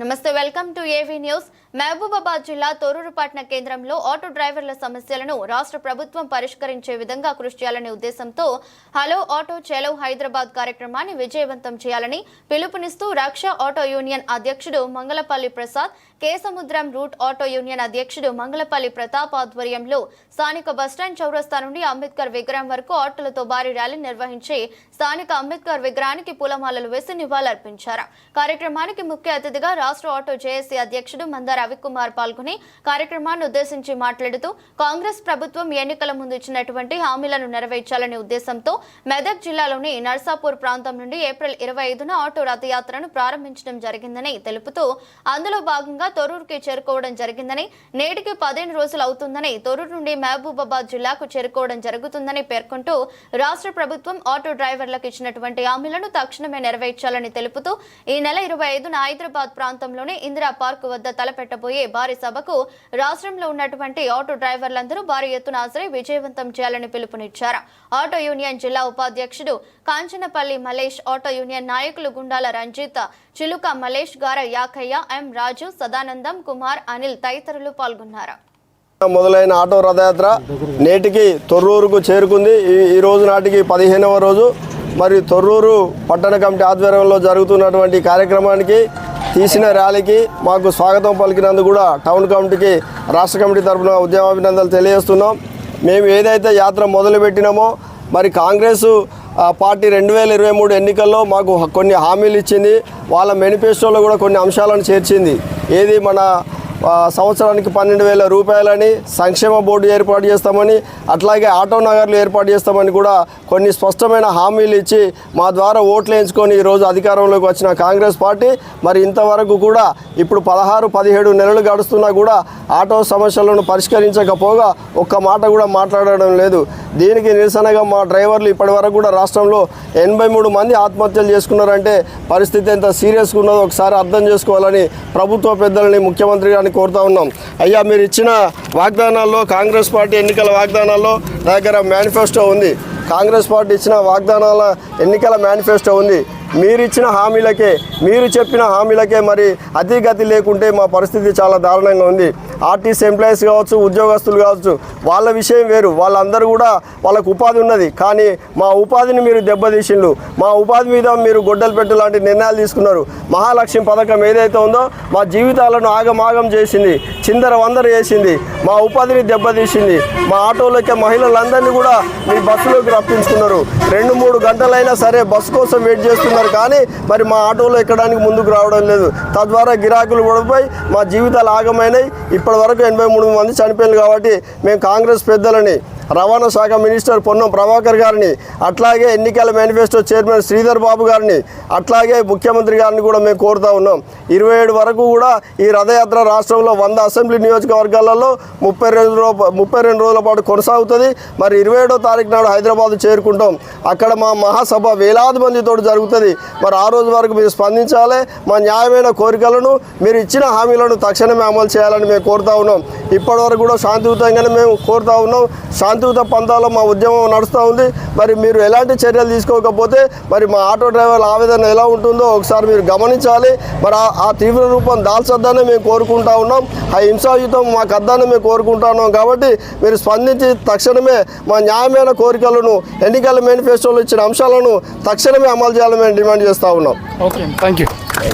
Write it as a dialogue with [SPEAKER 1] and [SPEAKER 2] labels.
[SPEAKER 1] నమస్తే welcome to AV news. Mahabubabad జిల్లా తొర్రూరు పట్టణ కేంద్రంలో ఆటో డ్రైవర్ల సమస్యలను రాష్ట్ర ప్రభుత్వం పరిష్కరించే విధంగా కృషి చేయాలనే ఉద్దేశంతో హలో ఆటో చేలవ్ హైదరాబాద్ కార్యక్రమాన్ని విజయవంతం చేయాలని పిలుపునిస్తూ రక్ష ఆటో యూనియన్ అధ్యక్షుడు Mangalapalli Prasad Kesamudram route auto union అధ్యక్షుడు మంగళపల్లి ప్రతాప్ ఆధ్వర్యంలో స్థానిక బస్టాండ్ చౌరస్తా నుండి అంబేద్కర్ విగ్రహం వరకు ఆటోలతో భారీ ర్యాలీ నిర్వహించి స్థానిక అంబేద్కర్ విగ్రహానికి పూలమాలలు వేసి నివాళులర్పించారు. కార్యక్రమానికి ముఖ్య అతిథిగా రాష్ట్ర ఆటో జేఏసీ అధ్యక్షుడు మంద రవికుమార్ పాల్గొని కార్యక్రమాన్ని ఉద్దేశించి మాట్లాడుతూ కాంగ్రెస్ ప్రభుత్వం ఎన్నికల ముందు ఇచ్చినటువంటి హామీలను నెరవేర్చాలనే ఉద్దేశంతో మెదక్ జిల్లాలోని నర్సాపూర్ ప్రాంతం నుండి ఏప్రిల్ ఇరవై ఐదున ఆటో రథయాత్రను ప్రారంభించడం జరిగిందని తెలుపుతూ అందులో భాగంగా తొరూరుకి చేరుకోవడం జరిగిందని నేటికి పదిహేను రోజులు అవుతుందని తొరూరు నుండి మహబూబాబాద్ జిల్లాకు చేరుకోవడం జరుగుతుందని పేర్కొంటూ రాష్ట్ర ప్రభుత్వం ఆటో డ్రైవర్లకు ఇచ్చినటువంటి హామీలను తక్షణమే నెరవేర్చాలని తెలుపుతూ ఈ నెల ఇరవై ఐదున హైదరాబాద్ ప్రాంతం ప్రాంతంలోని ఇందిరా పార్క్ వద్ద తలపెట్టబోయే భారీ సభకు రాష్ట్రంలో ఉన్నటువంటి ఆటో డ్రైవర్లందరూ భారీ ఎత్తున హాజరై విజయవంతం చేయాలని పిలుపునిచ్చారు. ఆటో యూనియన్ జిల్లా ఉపాధ్యక్షుడు కాంచనపల్లి మలేష్ ఆటో యూనియన్ నాయకులు గుండాల రంజిత్ చిలుక మలేష్ గార యాకయ్య ఎం రాజు సదానందం కుమార్ అనిల్ తదితరులు పాల్గొన్నారు.
[SPEAKER 2] మొదలైన ఆటో రథయాత్ర నేటికి తొర్రూరుకు చేరుకుంది. ఈ ఈ రోజు నాటికి పదిహేనవ రోజు. మరి తొర్రూరు పట్టణ కమిటీ ఆధ్వర్యంలో జరుగుతున్నటువంటి కార్యక్రమానికి తీసిన ర్యాలీకి మాకు స్వాగతం పలికినందుకు కూడా టౌన్ కమిటీకి రాష్ట్ర కమిటీ తరఫున ఉద్యమాభినందనలు తెలియజేస్తున్నాం. మేము ఏదైతే యాత్ర మొదలుపెట్టినామో మరి కాంగ్రెస్ పార్టీ రెండు వేల ఇరవై మూడు ఎన్నికల్లో మాకు కొన్ని హామీలు ఇచ్చింది. వాళ్ళ మేనిఫెస్టోలో కూడా కొన్ని అంశాలను చేర్చింది. ఏది మన సంవత్సరానికి పన్నెండు వేల రూపాయలని సంక్షేమ బోర్డు ఏర్పాటు చేస్తామని అట్లాగే ఆటో నగర్లు ఏర్పాటు చేస్తామని కూడా కొన్ని స్పష్టమైన హామీలు ఇచ్చి మా ద్వారా ఓట్లు వేయించుకొని ఈరోజు అధికారంలోకి వచ్చిన కాంగ్రెస్ పార్టీ మరి ఇంతవరకు కూడా ఇప్పుడు పదహారు పదిహేడు నెలలు గడుస్తున్నా కూడా ఆటో సమస్యలను పరిష్కరించకపోగా ఒక్క మాట కూడా మాట్లాడడం లేదు. దీనికి నిరసనగా మా డ్రైవర్లు ఇప్పటివరకు కూడా రాష్ట్రంలో ఎనభై మూడు మంది ఆత్మహత్యలు చేసుకున్నారంటే పరిస్థితి ఎంత సీరియస్గా ఉన్నదో ఒకసారి అర్థం చేసుకోవాలని ప్రభుత్వ పెద్దలని ముఖ్యమంత్రి గారిని కోరుతా ఉన్నాం. అయ్యా మీరు ఇచ్చిన వాగ్దానాల్లో కాంగ్రెస్ పార్టీ ఎన్నికల వాగ్దానాల్లో నా దగ్గర మేనిఫెస్టో ఉంది. కాంగ్రెస్ పార్టీ ఇచ్చిన వాగ్దానాల ఎన్నికల మేనిఫెస్టో ఉంది. మీరు ఇచ్చిన హామీలకే మీరు చెప్పిన హామీలకే మరి అతిగతి లేకుంటే మా పరిస్థితి చాలా దారుణంగా ఉంది. ఆర్టీసీ ఎంప్లాయీస్ కావచ్చు ఉద్యోగస్తులు కావచ్చు వాళ్ళ విషయం వేరు. వాళ్ళందరూ కూడా వాళ్ళకు ఉపాధి ఉన్నది. కానీ మా ఉపాధిని మీరు దెబ్బతీసిండ్రు. మా ఉపాధి మీద మీరు గొడ్డలు పెట్టు లాంటి నిర్ణయాలు తీసుకున్నారు. మహాలక్ష్మి పథకం ఏదైతే ఉందో మా జీవితాలను ఆగమాగం చేసింది. చిందర వందర చేసింది. మా ఉపాధిని దెబ్బతీసింది. మా ఆటోలకే మహిళలందరినీ కూడా మీ బస్సులోకి రప్పించుకున్నారు. రెండు మూడు గంటలైనా సరే బస్సు కోసం వెయిట్ చేస్తున్నారు. కానీ మరి మా ఆటోలో ఎక్కడానికి ముందుకు రావడం లేదు. తద్వారా గిరాకులు పడిపోయి మా జీవితాలు ఆగమైనాయి. ఇప్పటి వరకు ఎనభై మూడు మంది చనిపోయింది కాబట్టి మేము కాంగ్రెస్ పెద్దలని రవాణా శాఖ మినిస్టర్ పొన్నం ప్రభాకర్ గారిని అట్లాగే ఎన్నికల మేనిఫెస్టో చైర్మన్ శ్రీధర్ బాబు గారిని అట్లాగే ముఖ్యమంత్రి గారిని కూడా మేము కోరుతా ఉన్నాం. ఇరవై ఏడు వరకు కూడా ఈ రథయాత్ర రాష్ట్రంలో వంద అసెంబ్లీ నియోజకవర్గాలలో ముప్పై రెండు రో ముప్పై రెండు రోజుల పాటు కొనసాగుతుంది. మరి ఇరవై ఏడో తారీఖు నాడు హైదరాబాద్ చేరుకుంటాం. అక్కడ మా మహాసభ వేలాది మందితో జరుగుతుంది. మరి ఆ రోజు వరకు మీరు స్పందించాలి. మా న్యాయమైన కోరికలను మీరు ఇచ్చిన హామీలను తక్షణమే అమలు చేయాలని మేము కోరుతా ఉన్నాం. ఇప్పటివరకు కూడా శాంతియుతంగానే మేము కోరుతా ఉన్నాం. శాంతియుత పంతాలో మా ఉద్యమం నడుస్తూ ఉంది. మరి మీరు ఎలాంటి చర్యలు తీసుకోకపోతే మరి మా ఆటో డ్రైవర్ల ఆవేదన ఎలా ఉంటుందో ఒకసారి మీరు గమనించాలి. మరి ఆ- ఆ తీవ్ర రూపం దాల్చొద్దని మేము కోరుకుంటా ఉన్నాం. ఆ హింసాయుతం మాకు అద్దని మేము కోరుకుంటా ఉన్నాం కాబట్టి మీరు స్పందించి తక్షణమే మా న్యాయమైన కోరికలను ఎన్నికల మేనిఫెస్టోలో ఇచ్చిన అంశాలను తక్షణమే అమలు చేయాలని మేము డిమాండ్ చేస్తూ ఉన్నాం.
[SPEAKER 3] Okay thank you